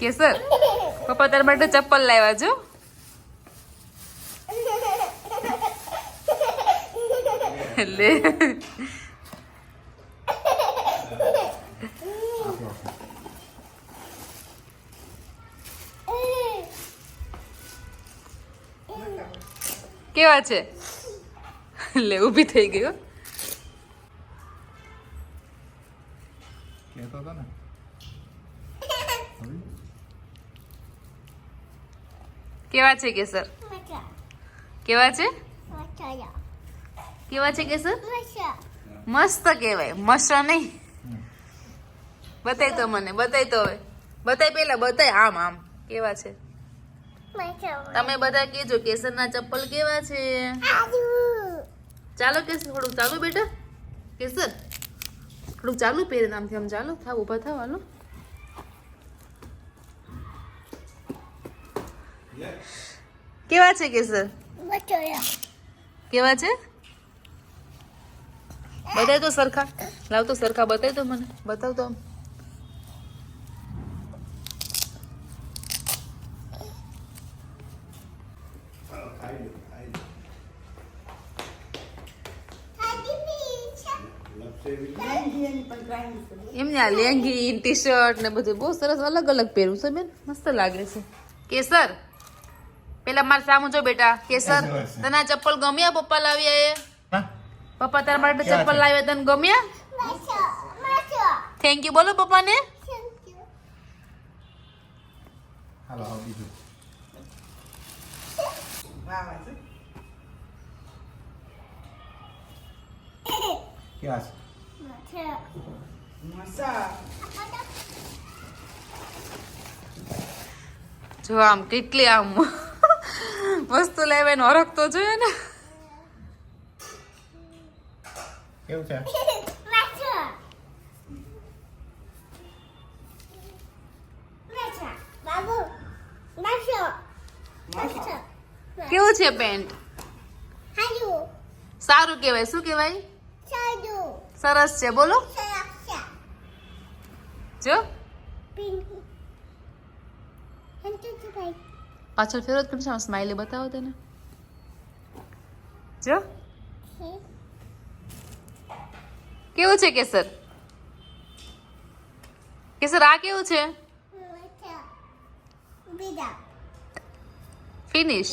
કેસર? પપ્પા તારા માટે ચપ્પલ લાવ્યા છો લે. કેવા છે? લે, ઊભી થઈ ગયો કેતો હતો ને. કેવા છે કેસર? કેવા છે? કેવા છે કેસર? મસ્ત કહેવાય. મસ્ત નહીં. બતાય તો મને બતાય તો હવે. બતાય પેલા બતાય. આમ આમ. કેવા છે? તમે બધા કેજો કેસરના ચપ્પલ કેવા છે? ચાલો કેસર થોડુંક ચાલુ બેટા. કેસર થોડુંક ચાલુ પહેરે આમથી આમ ચાલો. થાવ ઊભા થાવ હાલો. કેવા છે કેસર? કેવા છે? બતાય તો સરખા. લાવ તો સરખા બતાય તો મને. બતાવ તો એમને આ લેંગી ટી શર્ટ ને બધું બહુ સરસ અલગ અલગ પહેરું છે બેન. મસ્ત લાગે છે. કેસર? પેલા મારે સામું જો બેટા. કેસર તને ચપ્પલ ગમ્યા પપ્પા લાવ્યા એ પપ્પા તારા માટે ચપ્પલ લાવ્યા તને ગમ્યા? થેન્ક યુ બોલો પપ્પાને. જો આમ કેટલી આમ. વસ્તુ લાવ્યા ને હરખ તો જોઈએ ને. કેવું છે? કેવું છે પેન્ટ? સારું કેવાય શું કહેવાય? સરસ છે. બોલો. જો. પાછળ ફેરો જ કરશે સ્માઈલી બતાવો તેને જો કેવું છે કેસર કેસર આ કેવું છે ફિનિશ